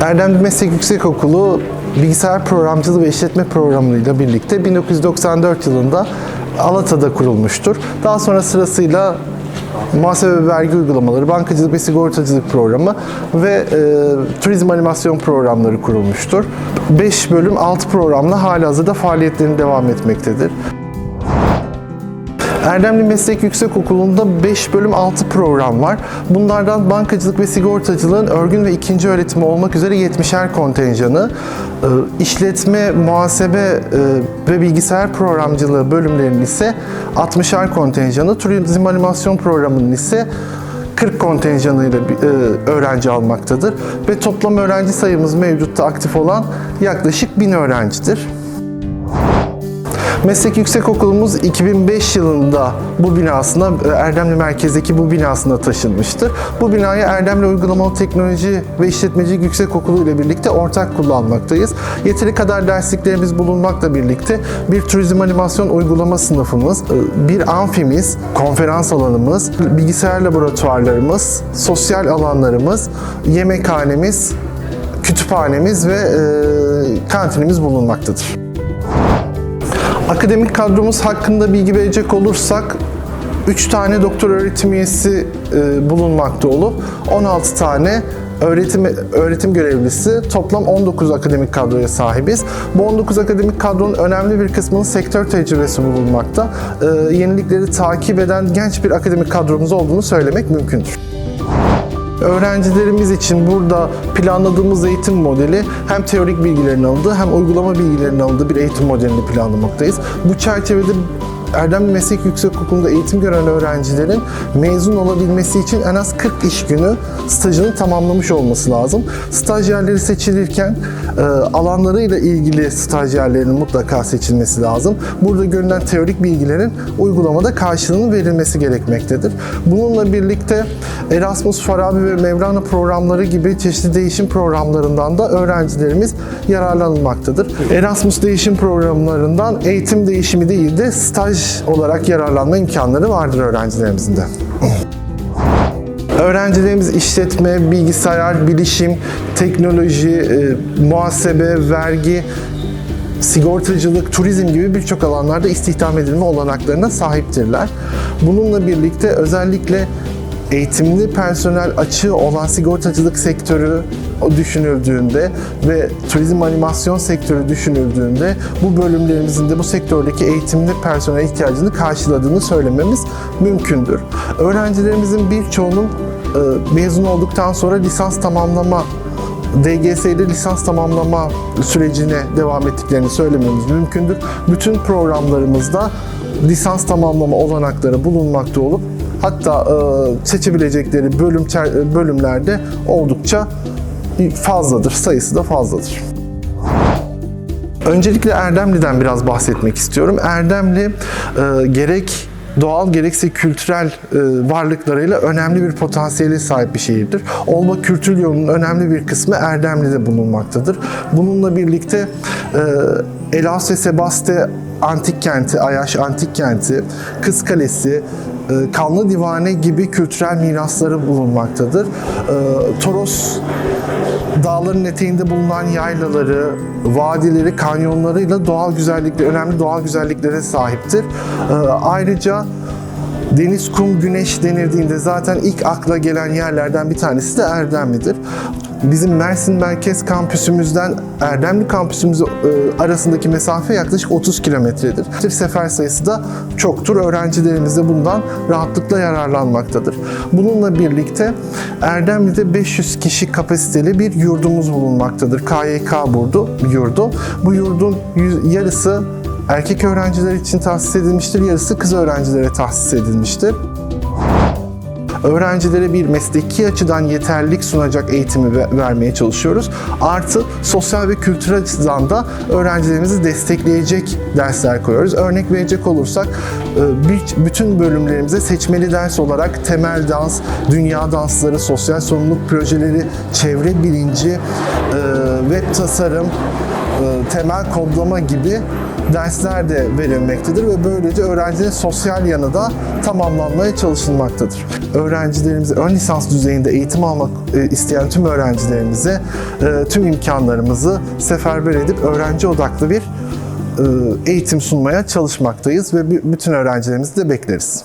Erdemli Meslek Yüksekokulu bilgisayar programcılığı ve işletme programıyla birlikte 1994 yılında Alata'da kurulmuştur. Daha sonra sırasıyla muhasebe ve vergi uygulamaları, bankacılık ve sigortacılık programı ve e, turizm animasyon programları kurulmuştur. 5 bölüm 6 programla halihazırda faaliyetlerini devam etmektedir. Erdemli Meslek Yüksekokulu'nda 5 bölüm 6 program var. Bunlardan bankacılık ve sigortacılığın örgün ve ikinci öğretimi olmak üzere 70'er kontenjanı, e, işletme, muhasebe e, ve bilgisayar programcılığı bölümlerinin ise 60'er kontenjanı, turizm animasyon programının ise 40 kontenjanıyla e, öğrenci almaktadır ve toplam öğrenci sayımız mevcutta aktif olan yaklaşık 1000 öğrencidir. Meslek Yüksekokulumuz 2005 yılında bu binasına, Erdemli merkezdeki bu binasına taşınmıştır. Bu binayı Erdemli Uygulamalı Teknoloji ve İşletmecilik Yüksekokulu ile birlikte ortak kullanmaktayız. Yeteri kadar dersliklerimiz bulunmakla birlikte bir turizm animasyon uygulama sınıfımız, e, bir amfimiz, konferans alanımız, bilgisayar laboratuvarlarımız, sosyal alanlarımız, yemekhanemiz, kütüphanemiz ve e, kantinimiz bulunmaktadır. Akademik kadromuz hakkında bilgi verecek olursak 3 tane doktor öğretim üyesi e, bulunmakta olup 16 tane öğretim öğretim görevlisi toplam 19 akademik kadroya sahibiz. Bu 19 akademik kadronun önemli bir kısmının sektör tecrübesi bulunmakta. E, yenilikleri takip eden genç bir akademik kadromuz olduğunu söylemek mümkündür. Öğrencilerimiz için burada planladığımız eğitim modeli hem teorik bilgilerin alındığı hem uygulama bilgilerinin alındığı bir eğitim modelini planlamaktayız. Bu çerçevede Erdemli Meslek Yüksekokulu'nda eğitim gören öğrencilerin mezun olabilmesi için en az 40 iş günü stajını tamamlamış olması lazım. Stajyerleri seçilirken e, alanlarıyla ilgili stajyerlerin mutlaka seçilmesi lazım. Burada görülen teorik bilgilerin uygulamada karşılığının verilmesi gerekmektedir. Bununla birlikte Erasmus, Farabi ve Mevlana programları gibi çeşitli değişim programlarından da öğrencilerimiz yararlanılmaktadır. Erasmus değişim programlarından eğitim değişimi değil de staj olarak yararlanma imkanları vardır öğrencilerimizin de. Öğrencilerimiz işletme, bilgisayar, bilişim, teknoloji, e, muhasebe, vergi, sigortacılık, turizm gibi birçok alanlarda istihdam edilme olanaklarına sahiptirler. Bununla birlikte özellikle eğitimli personel açığı olan sigortacılık sektörü düşünüldüğünde ve turizm animasyon sektörü düşünüldüğünde bu bölümlerimizin de bu sektördeki eğitimli personel ihtiyacını karşıladığını söylememiz mümkündür. Öğrencilerimizin birçoğunun e, mezun olduktan sonra lisans tamamlama DGS'de lisans tamamlama sürecine devam ettiklerini söylememiz mümkündür. Bütün programlarımızda lisans tamamlama olanakları bulunmakta olup hatta e, seçebilecekleri bölüm çer- bölümlerde oldukça fazladır, sayısı da fazladır. Öncelikle Erdemli'den biraz bahsetmek istiyorum. Erdemli e, gerek doğal gerekse kültürel e, varlıklarıyla önemli bir potansiyele sahip bir şehirdir. Olma kültür yolunun önemli bir kısmı Erdemli'de bulunmaktadır. Bununla birlikte e, Elas ve Sebaste antik kenti, Ayaş antik kenti, Kız Kalesi, e, Kanlı Divane gibi kültürel mirasları bulunmaktadır. E, Toros dağların eteğinde bulunan yaylaları, vadileri, kanyonlarıyla doğal güzellikle önemli doğal güzelliklere sahiptir. Ee, ayrıca deniz, kum, güneş denildiğinde zaten ilk akla gelen yerlerden bir tanesi de Erdemli'dir. Bizim Mersin Merkez kampüsümüzden Erdemli kampüsümüz e, arasındaki mesafe yaklaşık 30 kilometredir. Sefer sayısı da çoktur. Öğrencilerimiz de bundan rahatlıkla yararlanmaktadır. Bununla birlikte Erdemli'de 500 kişi kapasiteli bir yurdumuz bulunmaktadır. KYK yurdu, yurdu. Bu yurdun yarısı erkek öğrenciler için tahsis edilmiştir, yarısı kız öğrencilere tahsis edilmiştir öğrencilere bir mesleki açıdan yeterlilik sunacak eğitimi ve- vermeye çalışıyoruz. Artı sosyal ve kültürel açıdan da öğrencilerimizi destekleyecek dersler koyuyoruz. Örnek verecek olursak e, bütün bölümlerimize seçmeli ders olarak temel dans, dünya dansları, sosyal sorumluluk projeleri, çevre bilinci, web tasarım, temel kodlama gibi dersler de verilmektedir ve böylece öğrencilerin sosyal yanı da tamamlanmaya çalışılmaktadır. Öğrencilerimize ön lisans düzeyinde eğitim almak e, isteyen tüm öğrencilerimize e, tüm imkanlarımızı seferber edip öğrenci odaklı bir e, eğitim sunmaya çalışmaktayız ve bütün öğrencilerimizi de bekleriz.